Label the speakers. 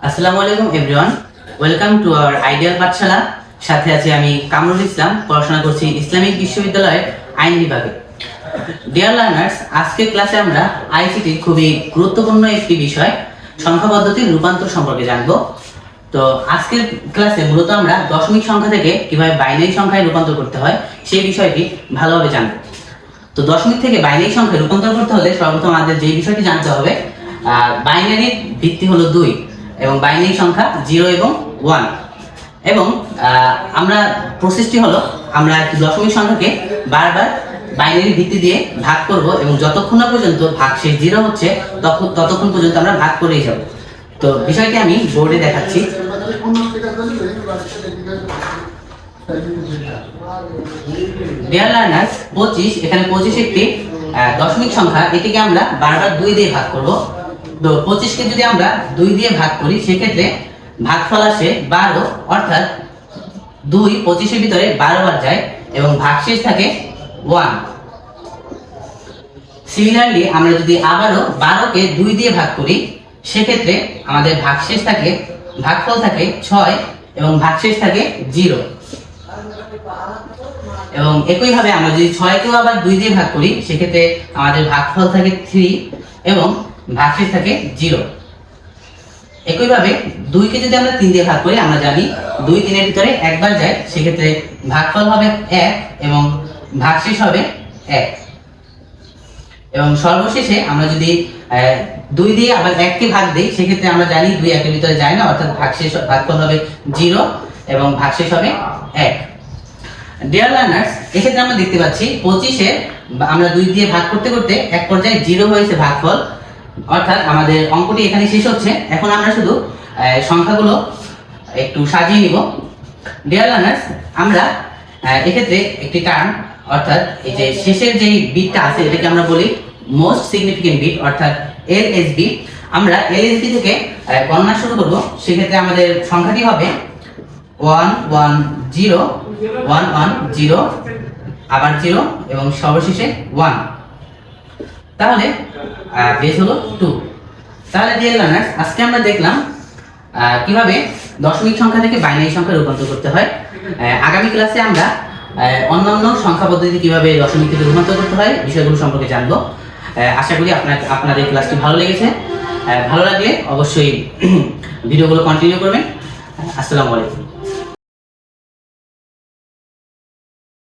Speaker 1: আসসালামু আলাইকুম everyone welcome to our Ideal Pathshala সাথে আছে আমি কামরুল ইসলাম, পড়াশোনা করছি ইসলামিক বিশ্ববিদ্যালয়ের আইন বিভাগে। ডিয়ার লার্নার্স আজকের ক্লাসে আমরা আইসিটির খুবই গুরুত্বপূর্ণ একটি বিষয়, সংখ্যা পদ্ধতির রূপান্তর সম্পর্কে জানব। তো আজকের ক্লাসে মূলত আমরা দশমিক সংখ্যা থেকে কীভাবে বাইনারি সংখ্যায় রূপান্তর করতে হয়, সেই বিষয়টি ভালোভাবে জানব। তো দশমিক থেকে বাইনারি সংখ্যায় রূপান্তর করতে হলে সর্বপ্রথম আমাদের যে বিষয়টি জানতে হবে বাইনারির ভিত্তি হলো দুই। এবং বাইনারি সংখ্যা জিরো এবং ওয়ান এবং আমরা প্রসেসটি হলো আমরা দশমিক সংখ্যাকে বারবার বাইনারি ভিত্তি দিয়ে ভাগ করব এবং যতক্ষণ না পর্যন্ত ভাগ শেষ জিরো হচ্ছে তখন ততক্ষণ পর্যন্ত আমরা ভাগ করেই যাব। তো বিষয়টি আমি বোর্ডে দেখাচ্ছি। ডিয়ার লার্নার্স পঁচিশ, এখানে পঁচিশ একটি দশমিক সংখ্যা, এটিকে আমরা বারবার দুই দিয়ে ভাগ করব। তো পঁচিশকে যদি আমরা দুই দিয়ে ভাগ করি, সেক্ষেত্রে ভাগফল আসে বারো, অর্থাৎ দুই পঁচিশের ভিতরে বারো বার যায় এবং ভাগশেষ থাকে ওয়ান সিমিলারলি আমরা যদি আবারও বারোকে দুই দিয়ে ভাগ করি, সেক্ষেত্রে আমাদের ভাগশেষ থাকে, ভাগফল থাকে ছয় এবং ভাগশেষ থাকে জিরো এবং একইভাবে আমরা যদি ছয়কেও আবার দুই দিয়ে ভাগ করি, সেক্ষেত্রে আমাদের ভাগফল থাকে থ্রি এবং ভাগশেষ থাকে জিরো। একইভাবে দুইকে যদি আমরা তিন দিয়ে ভাগ করি, আমরা জানি দুই তিনের ভিতরে একবার যায়, সেক্ষেত্রে ভাগফল হবে এক এবং ভাগশেষ হবে এক। এবং সর্বশেষে আমরা যদি দুই দিয়ে আবার এককে ভাগ দিই, সেক্ষেত্রে আমরা জানি দুই একের ভিতরে যায় না, অর্থাৎ ভাগশেষ, ভাগফল হবে জিরো এবং ভাগশেষ হবে এক। ডিয়ার লার্নার্স এক্ষেত্রে আমরা দেখতে পাচ্ছি পঁচিশে আমরা দুই দিয়ে ভাগ করতে করতে এক পর্যায়ে জিরো হয়েছে ভাগফল। অর্থাৎ আমাদের অঙ্কটি এখানে শেষ হচ্ছে। এখন আমরা শুধু সংখ্যাগুলো একটু সাজিয়ে নিব। ডিয়ার লার্নার্স আমরা এক্ষেত্রে একটি টার্ম অর্থাৎ এই যে শেষের যেই বিটটা আছে, এটাকে আমরা বলি মোস্ট সিগনিফিকেন্ট বিট অর্থাৎ এল এস বি আমরা এল এস বি থেকে গণনা শুরু করব। সেক্ষেত্রে আমাদের সংখ্যাটি হবে one one zero one one zero আবার জিরো এবং সর্বশেষে ওয়ান তাহলে বেস হলো টু তাহলে ডিয়ার লার্নার্স আজকে আমরা দেখলাম কীভাবে দশমিক সংখ্যা থেকে বাইনারি সংখ্যা রূপান্তর করতে হয়। আগামী ক্লাসে আমরা অন্যান্য সংখ্যা পদ্ধতি কীভাবে দশমিক থেকে রূপান্তর করতে হয়, বিষয়গুলো সম্পর্কে জানব। আশা করি আপনার, আপনাদের ক্লাসটি ভালো লেগেছে। ভালো লাগলে অবশ্যই ভিডিওগুলো কন্টিনিউ করবেন। আসসালামু আলাইকুম।